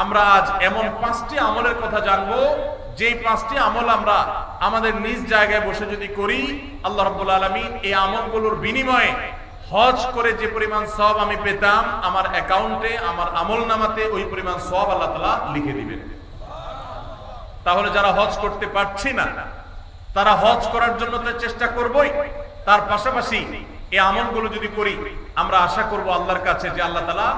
আমরা আজ এমন পাঁচটি আমলের কথা জানব। যেই পাঁচটি আমল আমরা আমাদের নিজ জায়গায় বসে যদি করি, আল্লাহ রাব্বুল আলামিন এই আমলগুলোর বিনিময়ে হজ করে যে পরিমাণ সব আমি পেতাম, আমার অ্যাকাউন্টে, আমার আমল নামাতে ওই পরিমাণ সব আল্লাহ তাআলা লিখে দিবেন। তাহলে যারা হজ করতে পারছি না, তারা হজ করার জন্য তো চেষ্টা করবই। তার পাশাপাশি এই আমলগুলো যদি করি, আমরা আশা করব আল্লাহর কাছে যে আল্লাহ তালা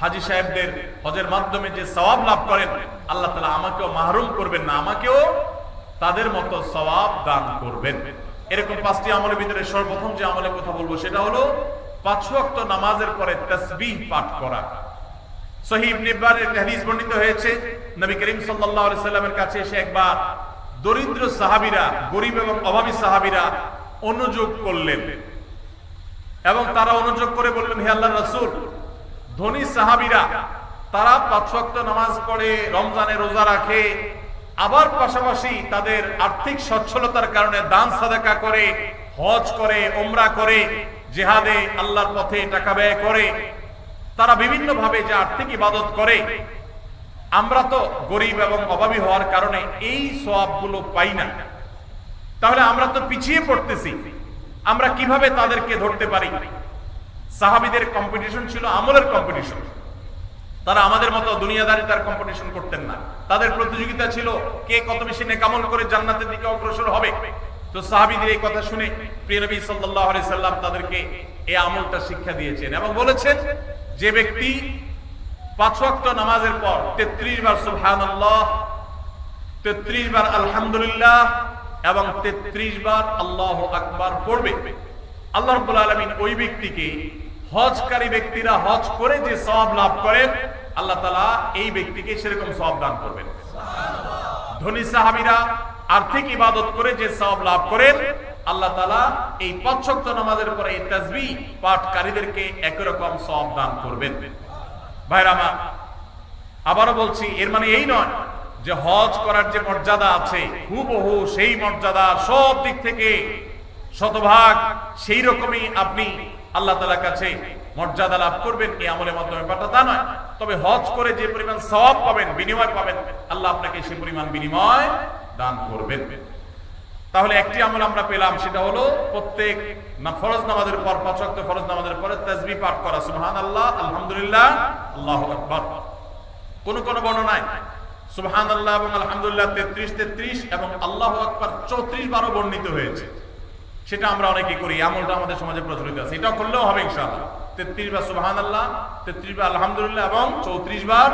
হাজি সাহেবদের হজের মাধ্যমে যে সওয়াব লাভ করেন, আল্লাহ তালা আমাকেও মাহরুম করবেন না, আমাকেও তাদের মতো সওয়াব দান করবেন। এরকম পাঁচটি আমলের ভিতরে সর্বপ্রথম যে আমলের কথা বলব সেটা হলো পাঁচ ওয়াক্ত নামাজের পরে তাসবিহ পাঠ করা। সহিহ ইবনে ইব্বানের হাদিস বর্ণিত হয়েছে, নবী করিম সাল্লাল্লাহু সাল্লামের কাছে এসে একবার দরিদ্র সাহাবীরা, গরিব এবং অভাবী সাহাবীরা অনুযোগ করলেন। এবং তারা অনুযোগ করে বললেন, হে আল্লাহর রাসূল ধনী সাহাবীরা, তারা পাঁচ ওয়াক্ত নামাজ পড়ে, রমজানে রোজা রাখে, আবার পাশাপাশি তাদের আর্থিক সচ্ছলতার কারণে দান সাদাকা করে, হজ করে ওমরা করে, জেহাদে আল্লাহর পথে টাকা ব্যয় করে। তারা বিভিন্ন ভাবে যে আর্থিক ইবাদত করে, আমরা তো গরিব এবং অভাবী হওয়ার কারণে এই সবগুলো পাই না। তাহলে আমরা তো পিছিয়ে পড়তেছি, আমরা কীভাবে তাদেরকে ধরতে পারি? সাহাবিদের কম্পিটিশন ছিল আমলের কম্পিটিশন তারা আমাদের মতো দুনিয়াদারি তার কম্পিটিশন করতেন না। তাদের প্রতিযোগিতা ছিল কে কত বেশি নেকামল করে জান্নাতের দিকে অগ্রসর হবে। তো সাহাবিদের এই কথা শুনে প্রিয় নবী সাল্লাল্লাহু সাল্লাম তাদেরকে এই আমলটা শিক্ষা দিয়েছেন এবং বলেছেন, যে ব্যক্তি পাঁচ ওয়াক্ত নামাজের পর 33 বার সুবহানাল্লাহ 33 বার আলহামদুলিল্লাহ এবং 33 বার আল্লাহু আকবার পড়বে। আল্লাহ রাব্বুল আলামিন ওই ব্যক্তিকে হজকারী ব্যক্তিরা হজ করে যে সওয়াব লাভ করেন আল্লাহ তাআলা এই ব্যক্তিকে সেরকম সওয়াব দান করবেন। ধনী সাহাবীরা আর্থিক ইবাদত করে যে সওয়াব লাভ করেন আল্লাহ তাআলা এই পাঁচ নামাজের পরে এই তাসবিহ পাঠকারীদেরকে একই রকম সওয়াব দান করবেন। ভাইরা আমার আবারও বলছি এর মানে এই নয় যে হজ করার যে মর্যাদা আছে হুবহু সেই মর্যাদা সব দিক থেকে শতভাগ সেই রকমই আপনি আল্লাহ তালার কাছে মর্যাদা লাভ করবেন, এই আমলের মাধ্যমে। ব্যাপারটা তা নয়। তবে হজ করে যে পরিমাণ সব পাবেন, বিনিময় পাবেন, আল্লাহ আপনাকে সে পরিমাণ বিনিময় দান করবেন। তাহলে একটি আমল আমরা পেলাম, সেটা হলো প্রত্যেক না ফরজ নামাজের পর, পাঁচ ওয়াক্ত ফরজ নামাজের পরে তাসবিহ পাঠ করা। সুবহানাল্লাহ, আলহামদুলিল্লাহ, আল্লাহ আকবার। কোন কোন বর্ণনায় সুবহানাল্লাহ এবং আলহামদুলিল্লাহ 33 33 এবং আল্লাহ আকবার 34 বারও বর্ণিত হয়েছে। সেটা আমরা অনেকে করি, আমলটা আমাদের সমাজে প্রচলিত আছে। এটা করলেও হবে ইনশাআল্লাহ। 33 বার সুবহানাল্লাহ 33 বার আলহামদুলিল্লাহ এবং 34 বার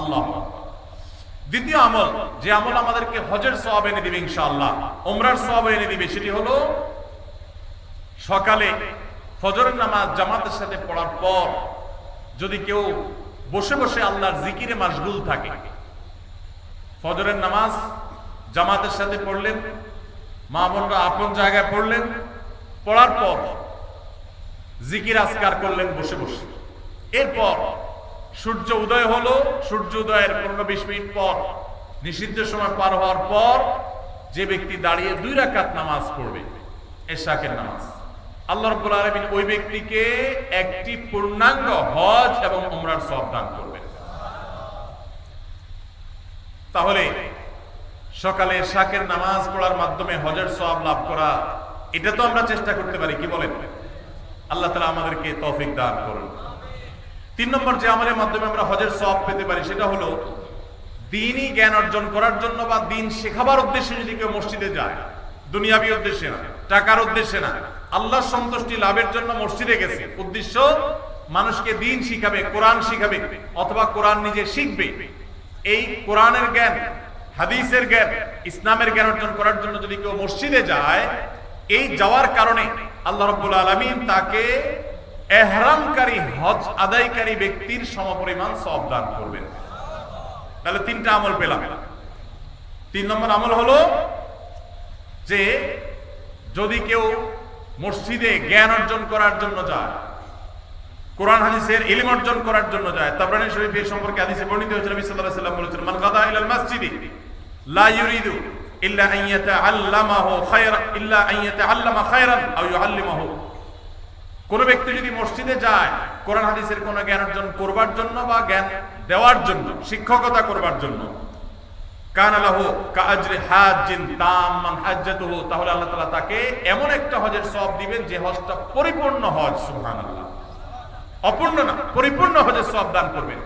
আল্লাহু। দ্বিতীয় আমল, যে আমল আমাদেরকে হজের সওয়াব এনে দিবে ইনশাআল্লাহ ওমরার সওয়াব এনে দিবে, সেটি হলো সকালে ফজরের নামাজ জামাতের সাথে পড়ার পর যদি কেউ বসে বসে আল্লাহর জিকিরে মাশগুল থাকে, ফজরের নামাজ জামাতের সাথে পড়লেন মা বোনরা আপন জায়গায় পড়লেন, পড়ার পর জিকির আসকার করলেন বসে বসে। এরপর সূর্য উদয় হলো, সূর্য উদয়ের পনেরো বিশ মিনিট পর, নিষিদ্ধ সময় পার হওয়ার পর যে ব্যক্তি দাঁড়িয়ে দুই রাকাত নামাজ পড়বে, এশাকের নামাজ। আল্লাহ রব্বুল আলমিন ওই ব্যক্তিকে একটি পূর্ণাঙ্গ হজ এবং উমরার সব দান করবেন। তাহলে সকালে শাকের নামাজ পড়ার মাধ্যমে হজের সব লাভ করা, এটা তো আমরা চেষ্টা করতে পারি, কি বলেন? আল্লাহ তালা আমাদেরকে তৌফিক দান করুন। তিন নম্বর যে আমলের মাধ্যমে আমরা হজের সব পেতে পারি, সেটা হলো দিনই জ্ঞান অর্জন করার জন্য বা দিন শেখাবার উদ্দেশ্যে যদি কেউ মসজিদে যায়, দুনিয়াবি উদ্দেশ্যে না, টাকার উদ্দেশ্যে না আল্লাহ সন্তুষ্টি লাভের জন্য মসজিদে গেছে, উদ্দেশ্য মানুষকে দিন শিখাবে, কোরআন শিখাবে, অথবা কোরআন নিজে শিখবে। এই কোরআনের জ্ঞান হাদিসের জ্ঞান, ইসলামের জ্ঞান অর্জন করার জন্য যদি কেউ মসজিদে যায়, এই যাওয়ার কারণে আল্লাহ রব্বুল আলমিন তাকে এহরামকারী, হজ আদায়কারী ব্যক্তির সমপরিমাণ সব দান করবেন। তাহলে তিনটা আমল পেলাম। তিন নম্বর আমল হলো যে যদি কেউ মসজিদে জ্ঞান অর্জন করার জন্য যায়, কোরআন, হাদিসের ইলম অর্জন করার জন্য যায়, তাবরানী শরীফের সম্পর্কে হাদিসে বর্ণিত হয়েছে, নবী সাল্লাল্লাহু আলাইহি সাল্লাম বলেছেন, মান গাদা ইলাল মসজিদি লা ইউরিদু ইল্লা ইল্লা কোন ব্যক্তি যদি মসজিদে যায়, কোরআন হাদিসের কোন জ্ঞান অর্জন করবার জন্য বা জ্ঞান দেওয়ার জন্য, শিক্ষকতা করবার জন্য, কান তাহলে আল্লাহ তাকে এমন একটা হজের সওয়াব দিবেন যে হজটা পরিপূর্ণ হজ, সুবহানাল্লাহ। অপূর্ণ না, পরিপূর্ণ হজের সওয়াব দান করবেন।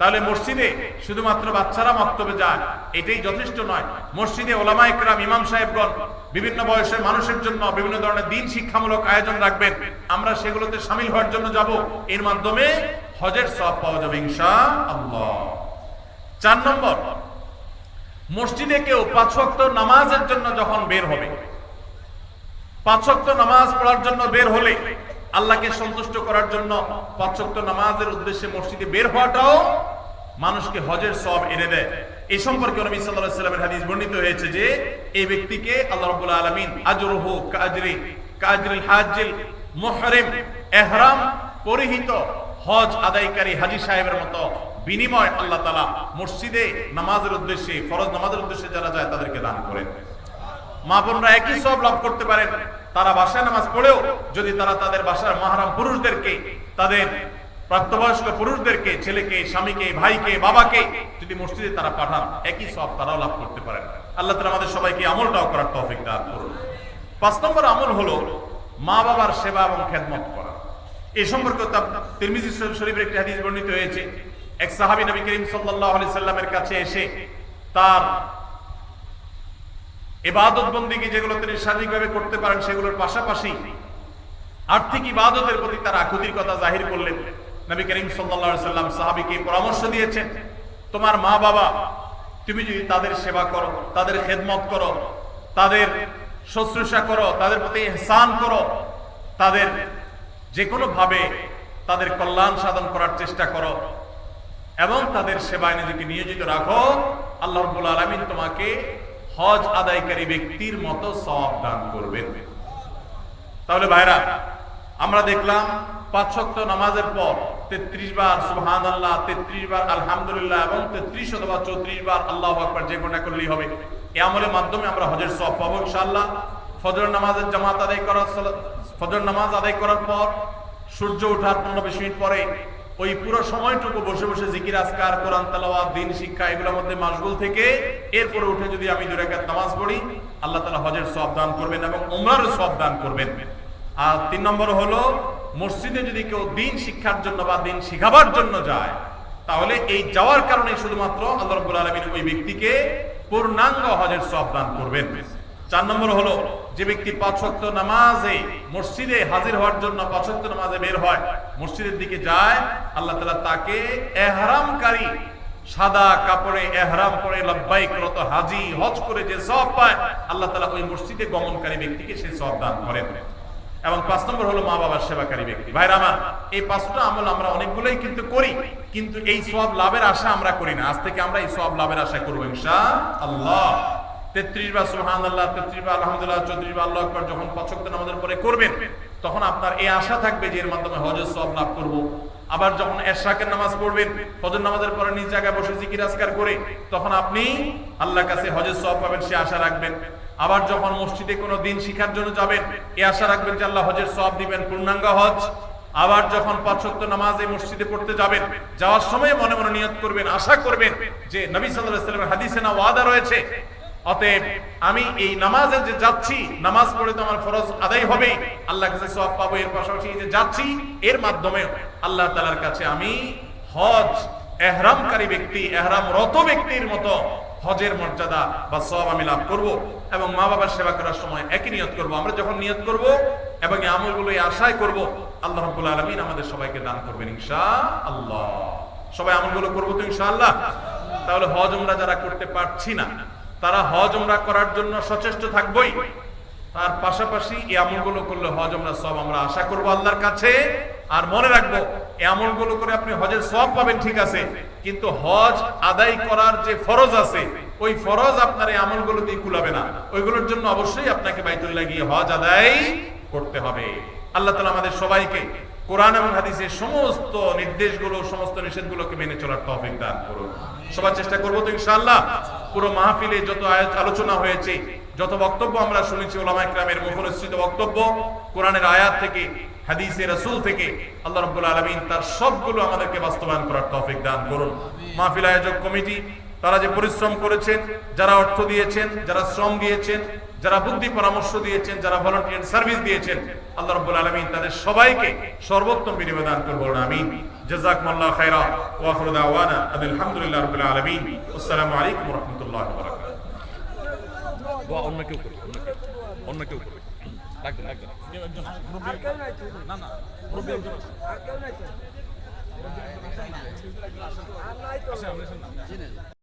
তাহলে মসজিদে শুধুমাত্র বাচ্চারা মক্তবে যায়, এটাই যথেষ্ট নয়। মসজিদে ওলামা একরাম, ইমাম সাহেবগণ, বিভিন্ন বয়সের মানুষের জন্য বিভিন্ন ধরনের দিন শিক্ষামূলক আয়োজন রাখবেন। আমরা সেগুলোতে সামিল হওয়ার জন্য যাব। এর মাধ্যমে হজের সব পাওয়া যাবে আল্লাহ চার নম্বর, মসজিদে কেউ পাঁচ ওয়াক্ত নামাজের জন্য যখন বের হবে, পাঁচ ওয়াক্ত নামাজ পড়ার জন্য বের হলে আল্লাহকে সন্তুষ্ট করার জন্য পাঁচ ওয়াক্ত নামাজের উদ্দেশ্যে মসজিদে বের হওয়াটাও মানুষকে হজের সব এনে দেয়। এ সম্পর্কে নবী সাল্লাল্লাহু আলাইহি ওয়াসাল্লামের হাদিস বর্ণিত হয়েছে যে এই ব্যক্তিকে আল্লাহ রাব্বুল আলামিন আজরুহু কাজরি, কাজরিল হাজিল মুহরিম ইহরাম পরিহিত হজ আদায়কারী হাজী সাহেবের মতো বিনিময় আল্লাহ তাআলা মসজিদে নামাজের উদ্দেশ্যে, ফরজ নামাজের উদ্দেশ্যে যারা যায় তাদেরকে দান করেন। মা বোনরা একই সব লাভ করতে পারেন। তারা বাসায় নামাজ পড়েও যদি তারা তাদের বাসার মাহারাম পুরুষদেরকে তাদের প্রাপ্তবয়স্ক পুরুষদেরকে, ছেলেকে, স্বামীকে, ভাইকে, বাবাকে যদি মসজিদে তারা পাঠান, একই সব তারাও লাভ করতে পারেন। আল্লাহ তালা আমাদের সবাইকে আমলটাও করার তৌফিক দান করুন। পাঁচ নম্বর আমল হলো মা বাবার সেবা এবং খেদমত করা। এই সম্পর্কে তিরমিজি শরীফের একটি হাদিস বর্ণিত হয়েছে। এক সাহাবী নবী করিম সাল্লাল্লাহু আলাইহি সাল্লামের কাছে এসে তার ইবাদত বন্দিকে যেগুলো তিনি শারীরিকভাবে করতে পারেন, সেগুলোর পাশাপাশি আর্থিক ইবাদতের প্রতি তার আকুতির কথা জাহির করলেন। নবী করিম আলাইহি সাল্লাম সাহাবীকে পরামর্শ দিয়েছেন, তোমার মা বাবা, তুমি যদি তাদের সেবা করো, তাদের খেদমত করো, তাদের শুশ্রূষা করো, তাদের প্রতি ইহসান করো, তাদের যে কোনো ভাবে তাদের কল্যাণ সাধন করার চেষ্টা করো এবং তাদের সেবায় নিজেকে নিয়োজিত রাখো, আল্লাহ রব্বুল আলামিন তোমাকে হজ আদায়কারী ব্যক্তির মতো সওয়াব দান করবেন। তাহলে ভাইরা, আমরা দেখলাম পাঁচ শক্ত নামাজের পর তেত্রিশ বার সুবহান আল্লাহ তেত্রিশ বার, আলহামদুলিল্লাহ, এবং তেত্রিশ অথবা চৌত্রিশ বার আল্লাহ আকবার যে কোনটা করলেই হবে। এই আমলের মাধ্যমে আমরা হজের সব পাবো ইনশাআল্লাহ। ফজর নামাজের জামাত আদায় করার ফজর নামাজ আদায় করার পর সূর্য ওঠার পনেরো বিশ মিনিট পরে ওই পুরো সময়টুকু বসে বসে জিকির, আজকার, কোরআন, তালাওয়াত, দিন, শিক্ষা এগুলোর মধ্যে মাসগুল থেকে এরপরে উঠে যদি আমি দুই রাকাত নামাজ পড়ি, আল্লাহ তাআলা হজের সব দান করবেন এবং উমরার সব দান করবেন। আর তিন নম্বর হলো মসজিদে যদি কেউ দিন শিক্ষার জন্য বা দিন শিখাবার জন্য যায়, তাহলে এই যাওয়ার কারণে শুধুমাত্র আল্লাহ রাব্বুল আলামিন ওই ব্যক্তিকে পূর্ণাঙ্গ হজের সব দান করবেন। চার নম্বর হলো, যে ব্যক্তি পাঁচ ওয়াক্ত নামাজে মসজিদে হাজির হওয়ার জন্য পাঁচ ওয়াক্ত নামাজে বের হয়, মসজিদের দিকে যায়, আল্লাহ তালা তাকে এহরামকারী সাদা কাপড়ে এহরাম পরে লব্বাইক রত হাজি, হজ করে যে সব পায়, আল্লাহ তালা ওই মসজিদে গমনকারী ব্যক্তিকে সে সব দান করেন। এবং পাঁচ নম্বর হলো মা বাবার সেবাকারী ব্যক্তি। ভাইরা আমার, এই পাঁচটা আমল আমরা অনেকগুলোই কিন্তু করি, কিন্তু এই সব লাভের আশা আমরা করি না। আজ থেকে আমরা এই সব লাভের আশা করব ইনশা আল্লাহ তেত্রিশ বার সুহান আল্লাহ তেত্রিশ বার আলহামদুলিল্লাহ, চৌত্রিশ বার আল্লাহ আকবার, যখন পছন্দ আমাদের পরে করবেন, তখন আপনার এই আশা থাকবে যে এর মাধ্যমে হজের সব লাভ করব। আবার যখন এরশাকের নামাজ পড়বেন ফজর নামাজের পরে নিজ জায়গায় বসে জিকির আজকার করে, তখন আপনি আল্লাহর কাছে হজের সব পাবেন, সে আশা রাখবেন। আবার যখন মসজিদে কোনো দিন শিখার জন্য যাবেন, এ আশা রাখবেন যে আল্লাহ হজের সব দিবেন পূর্ণাঙ্গ হজ। আবার যখন পাঁচক্ত নামাজ এই মসজিদে পড়তে যাবেন, যাওয়ার সময় মনে মনে নিয়ত করবেন, আশা করবেন যে নবী সাল্লাল্লাহু আলাইহি হাদিসে না ওয়াদা রয়েছে। অতএব আমি এই নামাজে যে যাচ্ছি, নামাজ পড়ে তো আমার ফরজ আদায় হবে আল্লাহ কাছে সব পাবো, এর পাশাপাশি যে যাচ্ছি, এর মাধ্যমে আল্লাহ তালার কাছে আমি হজ এহরামকারী ব্যক্তি এহরাম রত ব্যক্তির মতো হজের মর্যাদা বা সব আমি লাভ করব এবং মা বাবার সেবা করার সময় একই নিয়ত করব। আমরা যখন নিয়ত করব এবং এই আমলগুলো আশায় করব, আল্লাহ রাব্বুল আলামিন আমাদের সবাইকে দান করবেন ইনশা আল্লাহ সবাই আমলগুলো করব তো ইনশাআল্লাহ? তাহলে হজ আমরা যারা করতে পারছি না, তারা হজ আমরা করার জন্য সচেষ্ট থাকবই। তার পাশাপাশি এই আমলগুলো করলে হজ আমরা সব আমরা আশা করব আল্লাহর কাছে। আর মনে রাখব, এই আমলগুলো করে আপনি হজের সব পাবেন ঠিক আছে। কিন্তু হজ আদায় করার যে ফরজ আছে, ওই ফরজ আপনার এই আমলগুলো দিয়ে কুলাবে না। ওইগুলোর জন্য অবশ্যই আপনাকে বাইতুল্লাহ গিয়ে হজ আদায় করতে হবে। আল্লাহ তালা আমাদের সবাইকে কোরআন এবং হাদিসের সমস্ত নির্দেশগুলো, সমস্ত নিষেধগুলোকে মেনে চলার তৌফিক দান করুন। সবার চেষ্টা করব তো ইনশাআল্লাহ। পুরো মাহফিলে যত আলোচনা হয়েছে, যত বক্তব্য আমরা শুনেছি ওলামা ইকরামের মুখনিসৃত বক্তব্য, কোরআনের আয়াত থেকে হাদিসে রাসূল থেকে আল্লাহ রাব্বুল আলামিন তার সবগুলো আমাদেরকে বাস্তবায়ন করার তৌফিক দান করুন। মাহফিল আয়োজক কমিটি, তারা যে পরিশ্রম করেছেন, যারা অর্থ দিয়েছেন, যারা শ্রম দিয়েছেন, যারা বুদ্ধি পরামর্শ দিয়েছেন, যারা ভলান্টিয়ার সার্ভিস দিয়েছেন, আল্লাহ রাব্বুল আলামিন তাদের সবাইকে সর্বোত্তম বিনিময় দান করুন আমিন। জাযাকুমুল্লাহ খাইরা ওয়া আখিরু দাওয়ানা আলহামদুলিল্লাহি রাব্বিল আলামিন। আসসালামু আলাইকুম রাহমাতুল্লাহি বারাকাতুহু। অন্য কেউ অন্য কেউ রাখবেন রাখবেন। কেউ না না মুরব্বী একজন আছে। আসেন, আসেন না।